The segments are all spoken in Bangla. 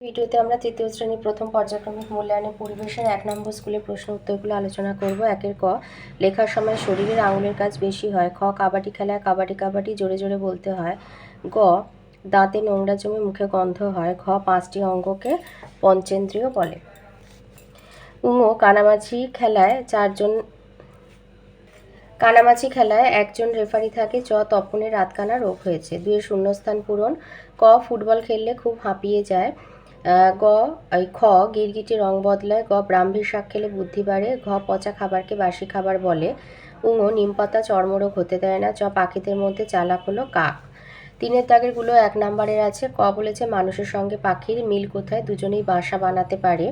ভিডিওতে আমরা তৃতীয় শ্রেণির প্রথম পর্যায়ক্রমিক মূল্যায়নে পরিবেশের এক নম্বর স্কুলে প্রশ্ন উত্তরগুলো আলোচনা করব। একের ক, লেখার সময় শরীরের আঙুলের কাজ বেশি হয়। খ, কাবাডি খেলায় কাবাডি কাবাডি জোরে জোরে বলতে হয়। গ, দাঁতে নোংরা জমে মুখে গন্ধ হয়। ঘ, পাঁচটি অঙ্গকে পঞ্চেন্দ্রিয় বলে। উঙো কানামাছি খেলায় চারজন, কানামাছি খেলায় একজন রেফারি থাকে, চ, তপনের রাতকানা রোগ হয়েছে। দুয়ের শূন্যস্থান পূরণ। ক, ফুটবল খেললে খুব হাঁপিয়ে যায়। গ, এই খ, গিরগিটি রং বদলায়। গ, ব্রাহ্মীর শাক খেলে বুদ্ধি বাড়ে। ঘ, পচা খাবারকে বাসি খাবার বলে। উঙো, নিমপাতা চর্মরোগ হতে দেয় না। চ, পাখিদের মধ্যে চালাক হলো কাক। তিনের দাগেরগুলো এক নম্বরের আছে। ক বলেছে, মানুষের সঙ্গে পাখির মিল কোথায়? দুজনেই বাসা বানাতে পারে।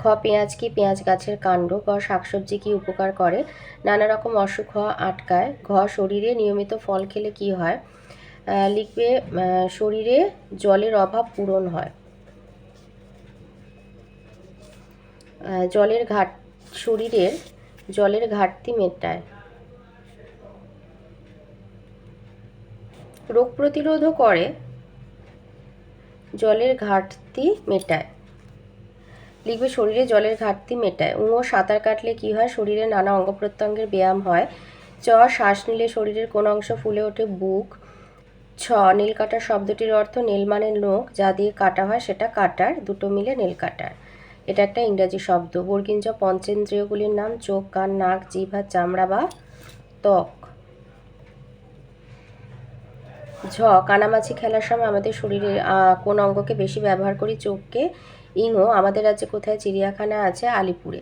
খ, পেঁয়াজ কি পেঁয়াজ গাছের কাণ্ড? গ, শাকসবজি কি উপকার করে? নানা রকম অসুখ হওয়া আটকায়। ঘ, শরীরে নিয়মিত ফল খেলে কি হয়? লিখবে শরীরে জলের অভাব পূরণ হয়। জলের ঘাট, শরীরের জলের ঘাটতি মেটায়। রোগ প্রতিরোধও করে, জলের ঘাটতি মেটায়। লিখবে শরীরে জলের ঘাটতি মেটায়। উঙো সাঁতার কাটলে কি হয়? শরীরে নানা অঙ্গ প্রত্যঙ্গের ব্যায়াম হয়। চ, শ্বাস নিলে শরীরের কোন অংশ ফুলে ওঠে। বুক, ছ, নীল কাটার শব্দটির অর্থ নীল মানে নখ। যা দিয়ে কাটা হয় সেটা কাটার, দুটো মিলে নীল কাটার। এটা একটা ইংরাজি শব্দ। বর্গিঞ্জ পঞ্চেন্দ্রিয়গুলির নাম চোখ, কান, নাক জিভা চামড়া বা ত্বক। ঝ, কানামাছি খেলার সময় আমাদের শরীরের কোন অঙ্গকে বেশি ব্যবহার করি? চোখকে। ইংও আমাদের রাজ্যে কোথায়? চিড়িয়াখানা আছে, আলিপুরে।